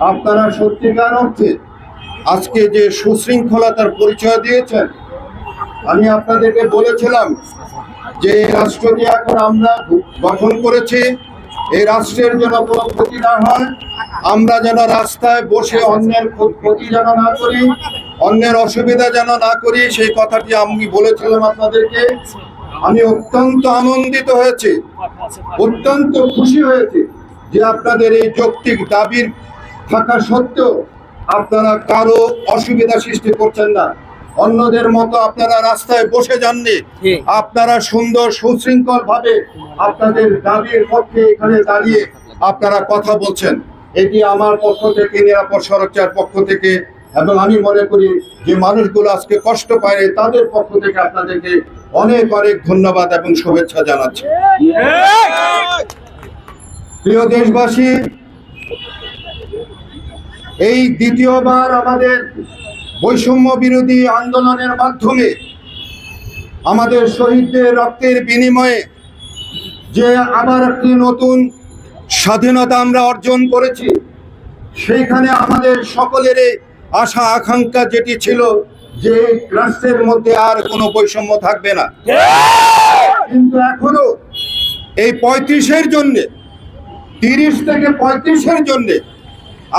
আপনারা সত্যিকার অর্থে আজকে যে সুশৃঙ্খলতার পরিচয় দিয়েছেন, আমি আপনাদেরকে বলেছিলাম যে এই রাষ্ট্রটি এখন আমরা গঠন করেছি, এই রাষ্ট্রের যেন কোনো ক্ষতি না হয়, আমরা যেন রাস্তায় বসে অন্যের ক্ষ- ক্ষতি যেন না করি, অন্যের অসুবিধা যেন না করি, সেই কথাটি আমি বলেছিলাম আপনাদেরকে। আমি অত্যন্ত আনন্দিত হয়েছি, অত্যন্ত খুশি হয়েছি যে আপনাদের এই যৌক্তিক দাবির থাকা সত্ত্বেও আপনারা কারও অসুবিধা সৃষ্টি করছেন না। অন্যদের মতো আপনারা রাস্তায় বসে যাননি। আপনারা সুন্দর সুশৃঙ্খল ভাবে আপনাদের দাবির পক্ষে এখানে দাঁড়িয়ে আপনারা কথা বলছেন। এটি আমার পক্ষ থেকে নিরাপদ সুরক্ষার পক্ষ থেকে এবং আমি মনে করি যে মানুষগুলো আজকে কষ্ট পায় তাদের পক্ষ থেকে আপনাদেরকে অনেক অনেক ধন্যবাদ এবং শুভেচ্ছা জানাচ্ছি। প্রিয় দেশবাসী এই দ্বিতীয়বার আমাদের বৈষম্য বিরোধী আন্দোলনের মাধ্যমে আমাদের শহীদদের রক্তের বিনিময়ে যে আবার একটি নতুন স্বাধীনতা আমরা অর্জন করেছি, সেইখানে আমাদের সকলের আশা, আকাঙ্ক্ষা যেটি ছিল যে রাষ্ট্রের মধ্যে আর কোনো বৈষম্য থাকবে না। কিন্তু এখনও এই পঁয়ত্রিশের জন্যে, তিরিশ থেকে পঁয়ত্রিশের জন্যে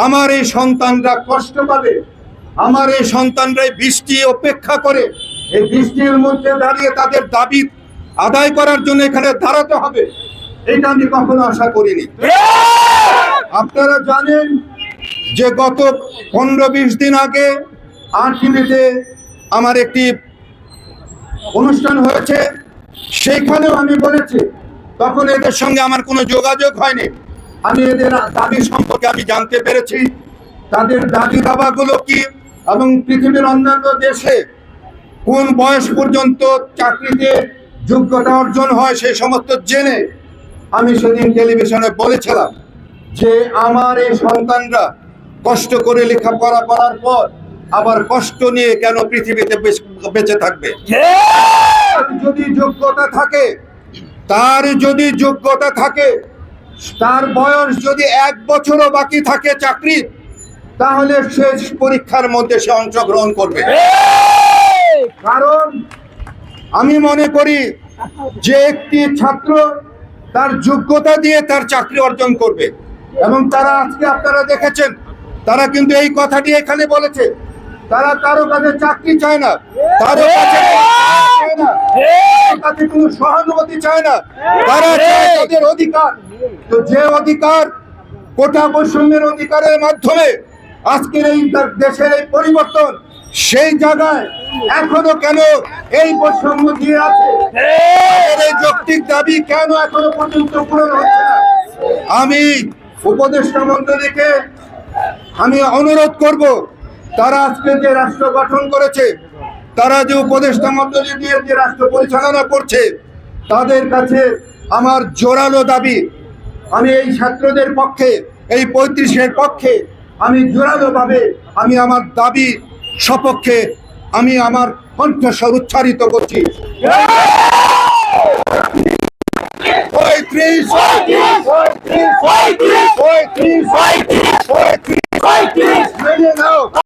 আমার এই সন্তানরা কষ্ট পাবে, আমার এই সন্তানরা বৃষ্টি অপেক্ষা করে, এই বৃষ্টির মধ্যে দাঁড়িয়ে তাদের দাবি আদায় করার জন্য এখানে দাঁড়াতে হবে। এটা আমি কখনো আশা করিনি। আপনারা জানেন যে গত পনেরো বিশ দিন আগে আরটিভিতে আমার একটি অনুষ্ঠান হয়েছে, সেইখানেও আমি বলেছি, তখন এদের সঙ্গে আমার কোনো যোগাযোগ হয়নি। আমি এদের দাবি সম্পর্কে আমি জানতে পেরেছি। তাদের দাবি দাবাগুলো কি? এবং পৃথিবীর অন্যান্য দেশে কোন বয়স পর্যন্ত চাকরিতে যোগ্যতা অর্জন হয় সেই সমস্ত জেনে আমি সেদিন টেলিভিশনে বলেছিলাম যে আমার এই সন্তানরা কষ্ট করে লেখাপড়া করার পর আবার কষ্ট নিয়ে কেন পৃথিবীতে বেঁচে থাকবে? যদি যোগ্যতা থাকে তার যদি যোগ্যতা থাকে তার বয়স যদি এক বছরও বাকি থাকে চাকরি, তাহলে শেষ পরীক্ষার মধ্যে সে অংশগ্রহণ করবে। কারণ আমি মনে করি যে একটি ছাত্র তার যোগ্যতা দিয়ে তার চাকরি অর্জন করবে। এবং তারা আজকে আপনারা দেখেছেন, তারা কিন্তু এই কথাটি এখানে বলেছে, তারা কারও কাছে চাকরি চায় না কারও কাছে কাছে কোনো সহানুভূতি চায় না। তারা চায় তাদের অধিকার। তো যে অধিকার কোটা বৈষম্যের অধিকারের মাধ্যমে আজকের এই দেশের এই পরিবর্তন সেই জায়গায় এখনও কেন এই বৈষম্য দিয়ে আছে? এই! যৌক্তিক দাবি কেন এখনও পর্যন্ত পূরণ হচ্ছে না? আমি উপদেষ্টা মন্ডলীকে আমি অনুরোধ করব তারা আজকে যে রাষ্ট্র গঠন করেছে তারা যে উপদেষ্টা মন্ডলী দিয়ে যে রাষ্ট্র পরিচালনা করছে, তাদের কাছে আমার জোরালো দাবি, আমি এই ছাত্রদের পক্ষে, এই পঁয়ত্রিশের পক্ষে, আমি জোরালোভাবে আমি আমার দাবি সপক্ষে আমি আমার কণ্ঠস্বর উচ্চারিত করছি। পঁয়ত্রিশ পঁয়ত্রিশ পঁয়ত্রিশ পঁয়ত্রিশ পঁয়ত্রিশ